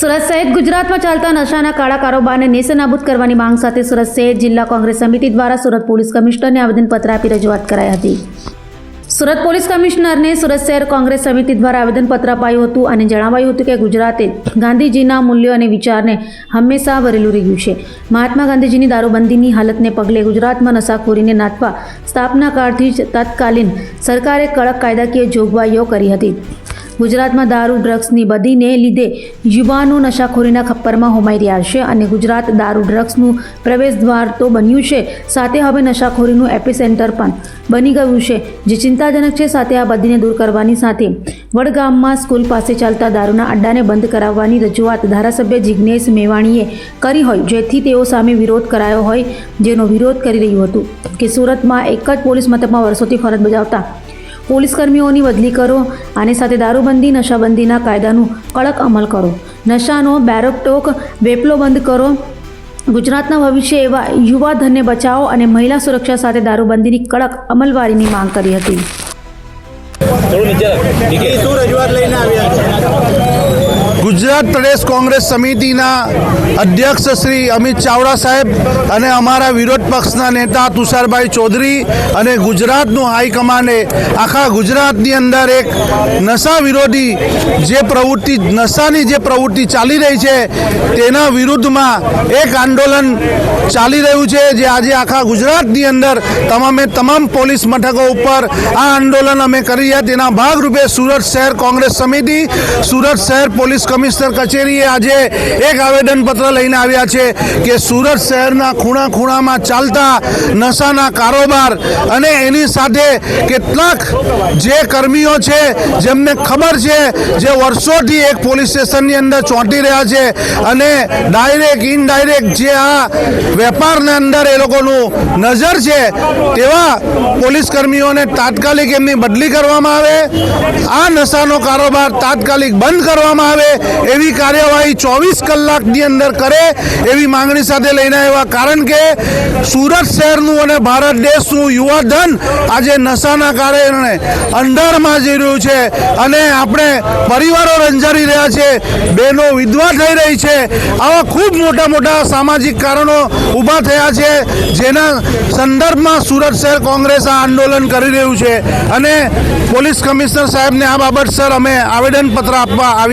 સુરત સહિત ગુજરાતમાં ચાલતા નશાના કાળા કારોબારને નેસ્તનાબૂદ કરવાની માંગ સાથે સુરત શહેર જિલ્લા કોંગ્રેસ સમિતિ દ્વારા સુરત પોલીસ કમિશનરને આવેદનપત્ર આપી રજૂઆત કરાઈ હતી. સુરત પોલીસ કમિશનરને સુરત શહેર કોંગ્રેસ સમિતિ દ્વારા આવેદનપત્ર અપાયું હતું અને જણાવાયું હતું કે ગુજરાતે ગાંધીજીના મૂલ્યો અને વિચારને હંમેશા વરેલું રહ્યું છે. મહાત્મા ગાંધીજીની દારૂબંધીની હાલતને પગલે ગુજરાતમાં નશાખોરીને નાથવા સ્થાપના કાળથી જ તત્કાલીન સરકારે કડક કાયદાકીય જોગવાઈઓ કરી હતી. ગુજરાતમાં દારૂ, ડ્રગ્સની બદીને લીધે યુવાનો નશાખોરીના ખપ્પરમાં હોમાઈ રહ્યા છે અને ગુજરાત દારૂ, ડ્રગ્સનું પ્રવેશ દ્વાર તો બન્યું છે, સાથે હવે નશાખોરીનું એપિસેન્ટર પણ બની ગયું છે, જે ચિંતાજનક છે, સાથે આ બદીને દૂર કરવાની સાથે વડગામમાં સ્કૂલ પાસે ચાલતા દારૂના અડ્ડાને બંધ કરાવવાની રજૂઆત ધારાસભ્ય જિજ્ઞેશ મેવાણીએ કરી હોય, જેથી તેઓ સામે વિરોધ કરાયો હોય, જેનો વિરોધ કરી રહ્યું હતું કે સુરતમાં એક જ પોલીસ મથકમાં વર્ષોથી ફરજ બજાવતા પોલીસ કર્મીઓની બદલી કરો આની સાથે દારૂબંધી, નશાબંધીના કાયદાનું કડક અમલ કરો. નશાનો બેરોકટોક વેપલો બંધ કરો. ગુજરાતના ભવિષ્ય એવા યુવા ધનને બચાવો અને મહિલા સુરક્ષા સાથે દારૂબંધીની કડક અમલવારીની માંગ કરી હતી. શું રજૂઆત લઈને આવ્યા ગુજરાત પ્રદેશ કોંગ્રેસ સમિતિના અધ્યક્ષ શ્રી અમિત ચાવડા સાહેબ અને અમારા વિરોધ પક્ષના નેતા તુષારભાઈ ચૌધરી અને ગુજરાતનું હાઈકમાન્ડે આખા ગુજરાતની અંદર એક નશા વિરોધી જે પ્રવૃત્તિ, નશાની જે પ્રવૃત્તિ ચાલી રહી છે, તેના વિરુદ્ધમાં એક આંદોલન ચાલી રહ્યું છે, જે આજે આખા ગુજરાતની અંદર તમામે તમામ પોલીસ મથકો ઉપર આ આંદોલન અમે કરી રહ્યા. તેના ભાગરૂપે સુરત શહેર કોંગ્રેસ સમિતિ, સુરત શહેર પોલીસ કમિશનર કચેરીએ આજે એક આવેદનપત્ર લઈને આવ્યા છે કે સુરત શહેરના ખૂણા ખૂણામાં ચાલતા નશાના કારોબાર અને એની સાથે કેટલાક જે કર્મીઓ છે, જેમને ખબર છે જે વર્ષોથી એક પોલીસ સ્ટેશનની અંદર ચોંટી રહ્યા છે અને ડાયરેક્ટ, ઇનડાયરેક્ટ જે આ વેપારના અંદર એ લોકોનું નજર છે, તેવા પોલીસ કર્મીઓને તાત્કાલિક એમની બદલી કરવામાં આવે. આ નશાનો કારોબાર તાત્કાલિક બંધ કરવામાં આવે. એવી કાર્યવાહી ચોવીસ કલાકની અંદર કરે એવી માંગણી સાથે લઈને આવ્યા. કારણ કે સુરત શહેરનું અને ભારત દેશનું યુવા ધન આજે નશાના કારણે અંધારમાં જઈ રહ્યું છે અને આપણે પરિવારો રંજારી રહ્યા છે, બહેનો વિધવા થઈ રહી છે. આવા ખૂબ મોટા મોટા સામાજિક કારણો ઊભા થયા છે, જેના સંદર્ભમાં સુરત શહેર કોંગ્રેસ આ આંદોલન કરી રહ્યું છે. અને પોલીસ કમિશનર સાહેબને આ બાબત સર અમે આવેદનપત્ર આપવા આવી